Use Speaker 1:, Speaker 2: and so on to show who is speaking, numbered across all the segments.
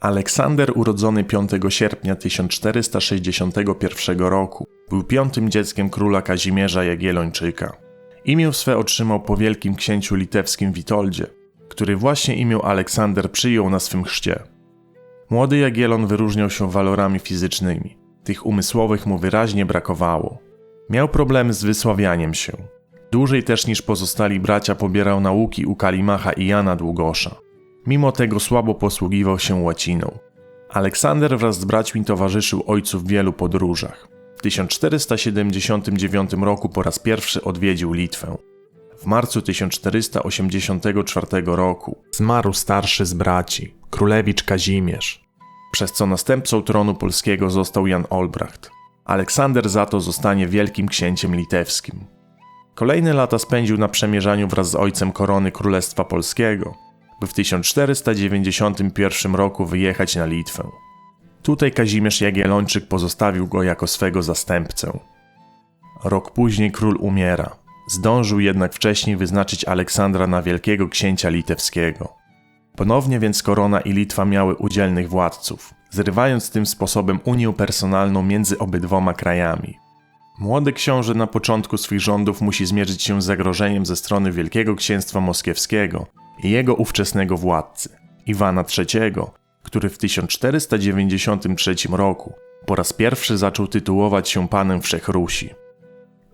Speaker 1: Aleksander, urodzony 5 sierpnia 1461 roku, był piątym dzieckiem króla Kazimierza Jagiellończyka. Imię swe otrzymał po wielkim księciu litewskim Witoldzie, który właśnie imię Aleksander przyjął na swym chrzcie. Młody Jagiellon wyróżniał się walorami fizycznymi. Tych umysłowych mu wyraźnie brakowało. Miał problemy z wysławianiem się. Dłużej też niż pozostali bracia pobierał nauki u Kalimacha i Jana Długosza. Mimo tego słabo posługiwał się łaciną. Aleksander wraz z braćmi towarzyszył ojcu w wielu podróżach. W 1479 roku po raz pierwszy odwiedził Litwę. W marcu 1484 roku zmarł starszy z braci, królewicz Kazimierz, przez co następcą tronu polskiego został Jan Olbracht. Aleksander za to zostanie wielkim księciem litewskim. Kolejne lata spędził na przemierzaniu wraz z ojcem korony Królestwa Polskiego, by w 1491 roku wyjechać na Litwę. Tutaj Kazimierz Jagiellończyk pozostawił go jako swego zastępcę. Rok później król umiera. Zdążył jednak wcześniej wyznaczyć Aleksandra na wielkiego księcia litewskiego. Ponownie więc korona i Litwa miały udzielnych władców, zrywając tym sposobem unię personalną między obydwoma krajami. Młody książę na początku swych rządów musi zmierzyć się z zagrożeniem ze strony Wielkiego Księstwa Moskiewskiego i jego ówczesnego władcy, Iwana III, który w 1493 roku po raz pierwszy zaczął tytułować się panem Wszechrusi.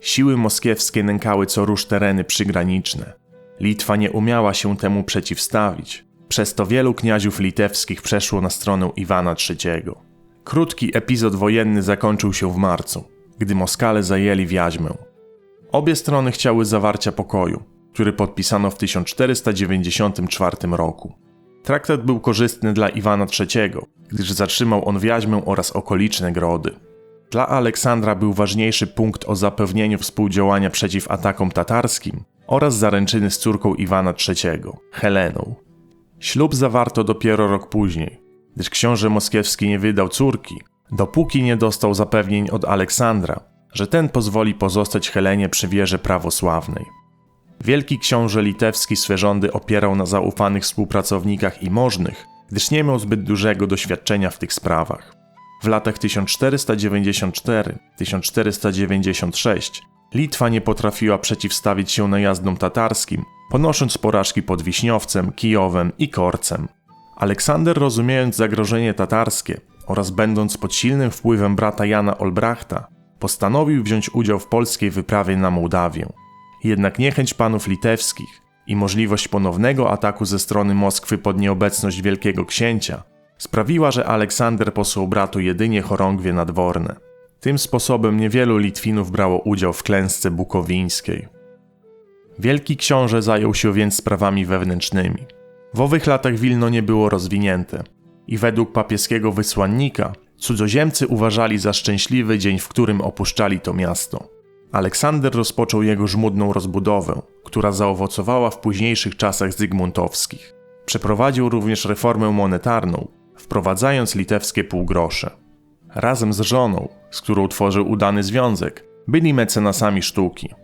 Speaker 1: Siły moskiewskie nękały co róż tereny przygraniczne. Litwa nie umiała się temu przeciwstawić, przez to wielu kniaziów litewskich przeszło na stronę Iwana III. Krótki epizod wojenny zakończył się w marcu, gdy Moskale zajęli Wiaźmę. Obie strony chciały zawarcia pokoju, który podpisano w 1494 roku. Traktat był korzystny dla Iwana III, gdyż zatrzymał on Wiaźmę oraz okoliczne grody. Dla Aleksandra był ważniejszy punkt o zapewnieniu współdziałania przeciw atakom tatarskim oraz zaręczyny z córką Iwana III, Heleną. Ślub zawarto dopiero rok później, gdyż książę moskiewski nie wydał córki, dopóki nie dostał zapewnień od Aleksandra, że ten pozwoli pozostać Helenie przy wierze prawosławnej. Wielki książę litewski swe rządy opierał na zaufanych współpracownikach i możnych, gdyż nie miał zbyt dużego doświadczenia w tych sprawach. W latach 1494-1496 Litwa nie potrafiła przeciwstawić się najazdom tatarskim, ponosząc porażki pod Wiśniowcem, Kijowem i Korcem. Aleksander, rozumiejąc zagrożenie tatarskie oraz będąc pod silnym wpływem brata Jana Olbrachta, postanowił wziąć udział w polskiej wyprawie na Mołdawię. Jednak niechęć panów litewskich i możliwość ponownego ataku ze strony Moskwy pod nieobecność wielkiego księcia sprawiła, że Aleksander posłał bratu jedynie chorągwie nadworne. Tym sposobem niewielu Litwinów brało udział w klęsce bukowińskiej. Wielki książę zajął się więc sprawami wewnętrznymi. W owych latach Wilno nie było rozwinięte i według papieskiego wysłannika cudzoziemcy uważali za szczęśliwy dzień, w którym opuszczali to miasto. Aleksander rozpoczął jego żmudną rozbudowę, która zaowocowała w późniejszych czasach zygmuntowskich. Przeprowadził również reformę monetarną, wprowadzając litewskie półgrosze. Razem z żoną, z którą tworzył udany związek, byli mecenasami sztuki.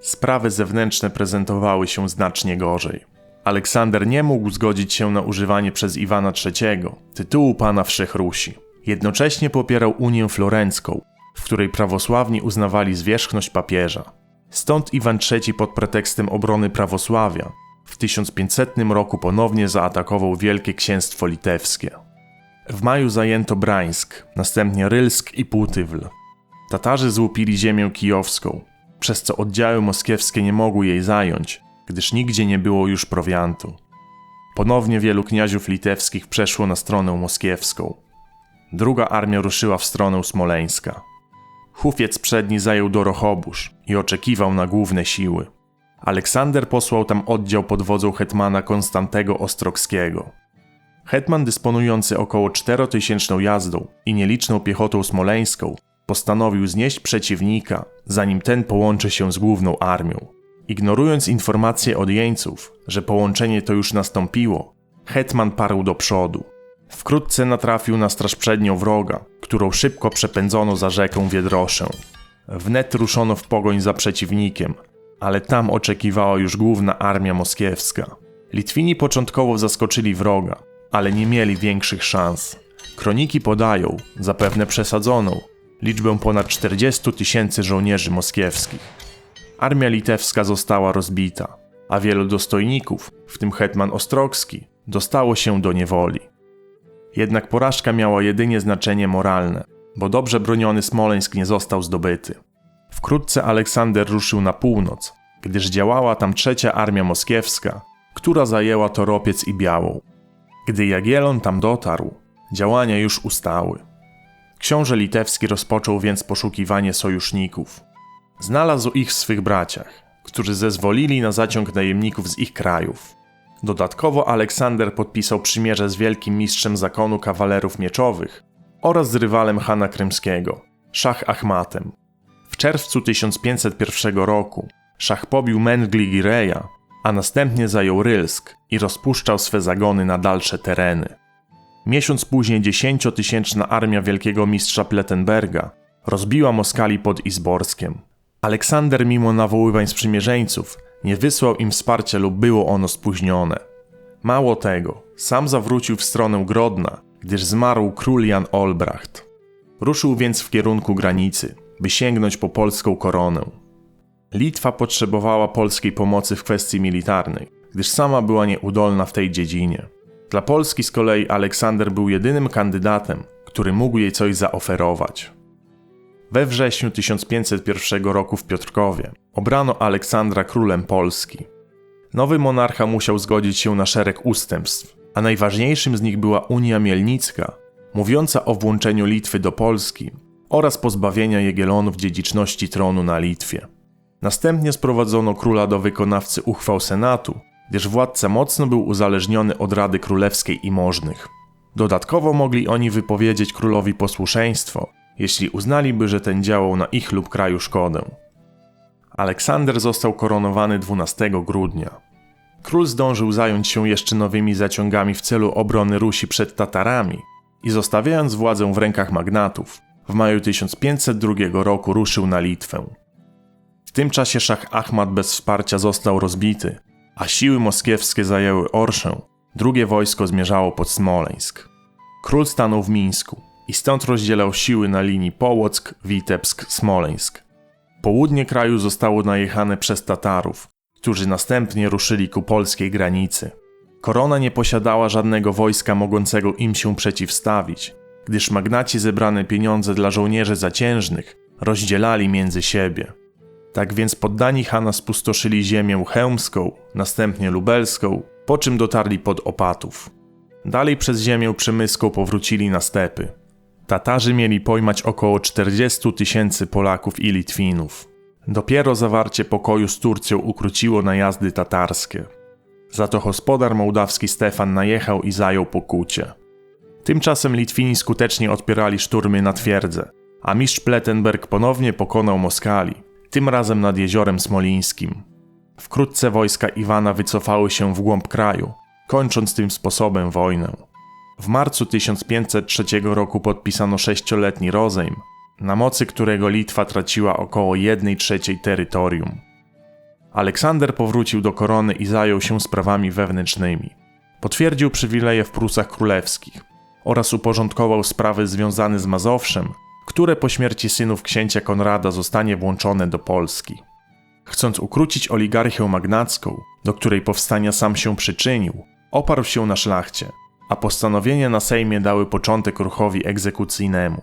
Speaker 1: Sprawy zewnętrzne prezentowały się znacznie gorzej. Aleksander nie mógł zgodzić się na używanie przez Iwana III tytułu pana Wszechrusi. Jednocześnie popierał Unię Florencką, w której prawosławni uznawali zwierzchność papieża. Stąd Iwan III pod pretekstem obrony prawosławia w 1500 roku ponownie zaatakował Wielkie Księstwo Litewskie. W maju zajęto Brańsk, następnie Rylsk i Putywl. Tatarzy złupili ziemię kijowską, przez co oddziały moskiewskie nie mogły jej zająć, gdyż nigdzie nie było już prowiantu. Ponownie wielu kniaziów litewskich przeszło na stronę moskiewską. Druga armia ruszyła w stronę Smoleńska. Hufiec przedni zajął Dorochobusz i oczekiwał na główne siły. Aleksander posłał tam oddział pod wodzą hetmana Konstantego Ostrogskiego. Hetman dysponujący około 4000 jazdą i nieliczną piechotą smoleńską postanowił znieść przeciwnika, zanim ten połączy się z główną armią. Ignorując informacje od jeńców, że połączenie to już nastąpiło, hetman parł do przodu. Wkrótce natrafił na straż przednią wroga, którą szybko przepędzono za rzekę Wiedroszę. Wnet ruszono w pogoń za przeciwnikiem, ale tam oczekiwała już główna armia moskiewska. Litwini początkowo zaskoczyli wroga, ale nie mieli większych szans. Kroniki podają, zapewne przesadzoną, liczbę ponad 40 tysięcy żołnierzy moskiewskich. Armia litewska została rozbita, a wielu dostojników, w tym hetman Ostrogski, dostało się do niewoli. Jednak porażka miała jedynie znaczenie moralne, bo dobrze broniony Smoleńsk nie został zdobyty. Wkrótce Aleksander ruszył na północ, gdyż działała tam trzecia armia moskiewska, która zajęła Toropiec i Białą. Gdy Jagiellon tam dotarł, działania już ustały. Książę litewski rozpoczął więc poszukiwanie sojuszników. Znalazł ich w swych braciach, którzy zezwolili na zaciąg najemników z ich krajów. Dodatkowo Aleksander podpisał przymierze z wielkim mistrzem zakonu kawalerów mieczowych oraz z rywalem Hana Krymskiego, Szach Achmatem. W czerwcu 1501 roku Szach pobił Mengli Gireja, a następnie zajął Rylsk i rozpuszczał swe zagony na dalsze tereny. Miesiąc później dziesięciotysięczna armia wielkiego mistrza Plettenberga rozbiła Moskali pod Izborskiem. Aleksander mimo nawoływań sprzymierzeńców nie wysłał im wsparcia lub było ono spóźnione. Mało tego, sam zawrócił w stronę Grodna, gdyż zmarł król Jan Olbracht. Ruszył więc w kierunku granicy, by sięgnąć po polską koronę. Litwa potrzebowała polskiej pomocy w kwestii militarnej, gdyż sama była nieudolna w tej dziedzinie. Dla Polski z kolei Aleksander był jedynym kandydatem, który mógł jej coś zaoferować. We wrześniu 1501 roku w Piotrkowie obrano Aleksandra królem Polski. Nowy monarcha musiał zgodzić się na szereg ustępstw, a najważniejszym z nich była Unia Mielnicka, mówiąca o włączeniu Litwy do Polski oraz pozbawienia Jagiellonów dziedziczności tronu na Litwie. Następnie sprowadzono króla do wykonawcy uchwał Senatu, gdyż władca mocno był uzależniony od Rady Królewskiej i możnych. Dodatkowo mogli oni wypowiedzieć królowi posłuszeństwo, jeśli uznaliby, że ten działał na ich lub kraju szkodę. Aleksander został koronowany 12 grudnia. Król zdążył zająć się jeszcze nowymi zaciągami w celu obrony Rusi przed Tatarami i zostawiając władzę w rękach magnatów, w maju 1502 roku ruszył na Litwę. W tym czasie szach Ahmad bez wsparcia został rozbity, a siły moskiewskie zajęły Orszę, drugie wojsko zmierzało pod Smoleńsk. Król stanął w Mińsku i stąd rozdzielał siły na linii Połock, Witebsk, Smoleńsk. Południe kraju zostało najechane przez Tatarów, którzy następnie ruszyli ku polskiej granicy. Korona nie posiadała żadnego wojska mogącego im się przeciwstawić, gdyż magnaci zebrane pieniądze dla żołnierzy zaciężnych rozdzielali między siebie. Tak więc poddani Hana spustoszyli ziemię chełmską, następnie lubelską, po czym dotarli pod Opatów. Dalej przez ziemię przemyską powrócili na stepy. Tatarzy mieli pojmać około 40 tysięcy Polaków i Litwinów. Dopiero zawarcie pokoju z Turcją ukróciło najazdy tatarskie. Za to gospodar mołdawski Stefan najechał i zajął Pokucie. Tymczasem Litwini skutecznie odpierali szturmy na twierdzę, a mistrz Plettenberg ponownie pokonał Moskali, tym razem nad jeziorem Smolińskim. Wkrótce wojska Iwana wycofały się w głąb kraju, kończąc tym sposobem wojnę. W marcu 1503 roku podpisano sześcioletni rozejm, na mocy którego Litwa traciła około 1 trzeciej terytorium. Aleksander powrócił do korony i zajął się sprawami wewnętrznymi. Potwierdził przywileje w Prusach Królewskich oraz uporządkował sprawy związane z Mazowszem, które po śmierci synów księcia Konrada zostanie włączone do Polski. Chcąc ukrócić oligarchię magnacką, do której powstania sam się przyczynił, oparł się na szlachcie, a postanowienia na Sejmie dały początek ruchowi egzekucyjnemu.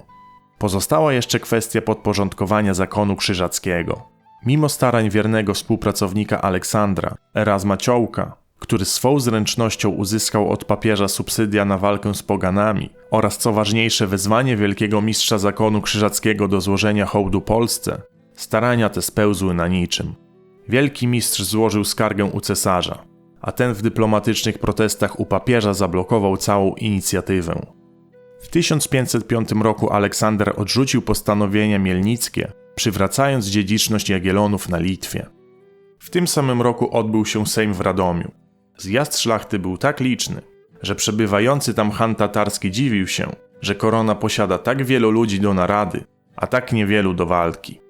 Speaker 1: Pozostała jeszcze kwestia podporządkowania zakonu krzyżackiego. Mimo starań wiernego współpracownika Aleksandra, Erasma Ciołka, który swą zręcznością uzyskał od papieża subsydia na walkę z poganami oraz co ważniejsze wezwanie wielkiego mistrza zakonu krzyżackiego do złożenia hołdu Polsce, starania te spełzły na niczym. Wielki mistrz złożył skargę u cesarza, a ten w dyplomatycznych protestach u papieża zablokował całą inicjatywę. W 1505 roku Aleksander odrzucił postanowienia mielnickie, przywracając dziedziczność Jagiellonów na Litwie. W tym samym roku odbył się Sejm w Radomiu. Zjazd szlachty był tak liczny, że przebywający tam han tatarski dziwił się, że korona posiada tak wielu ludzi do narady, a tak niewielu do walki.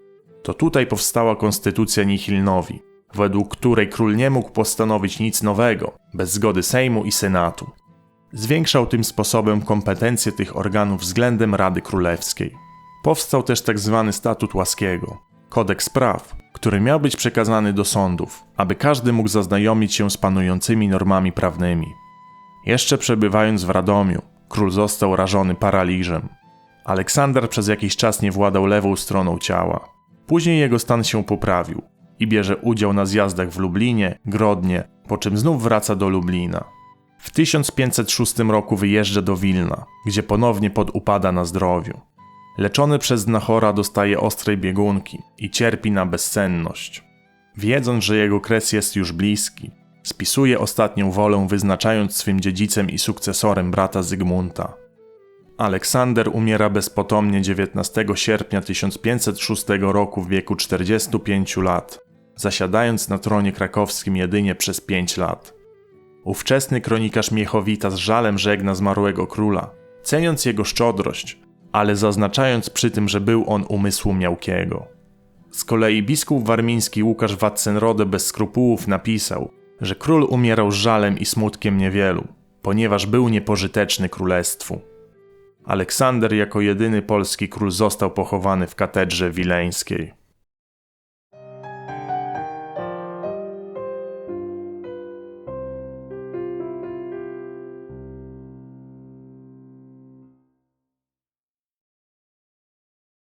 Speaker 1: To tutaj powstała konstytucja Nihilnowi, według której król nie mógł postanowić nic nowego, bez zgody Sejmu i Senatu. Zwiększał tym sposobem kompetencje tych organów względem Rady Królewskiej. Powstał też tzw. statut łaskiego, kodeks praw, który miał być przekazany do sądów, aby każdy mógł zaznajomić się z panującymi normami prawnymi. Jeszcze przebywając w Radomiu, król został rażony paraliżem. Aleksander przez jakiś czas nie władał lewą stroną ciała. Później jego stan się poprawił i bierze udział na zjazdach w Lublinie, Grodnie, po czym znów wraca do Lublina. W 1506 roku wyjeżdża do Wilna, gdzie ponownie podupada na zdrowiu. Leczony przez znachora dostaje ostrej biegunki i cierpi na bezsenność. Wiedząc, że jego kres jest już bliski, spisuje ostatnią wolę, wyznaczając swym dziedzicem i sukcesorem brata Zygmunta. Aleksander umiera bezpotomnie 19 sierpnia 1506 roku w wieku 45 lat, zasiadając na tronie krakowskim jedynie przez 5 lat. Ówczesny kronikarz Miechowita z żalem żegna zmarłego króla, ceniąc jego szczodrość, ale zaznaczając przy tym, że był on umysłu miałkiego. Z kolei biskup warmiński Łukasz Watcenrode bez skrupułów napisał, że król umierał żalem i smutkiem niewielu, ponieważ był niepożyteczny królestwu. Aleksander jako jedyny polski król został pochowany w katedrze wileńskiej.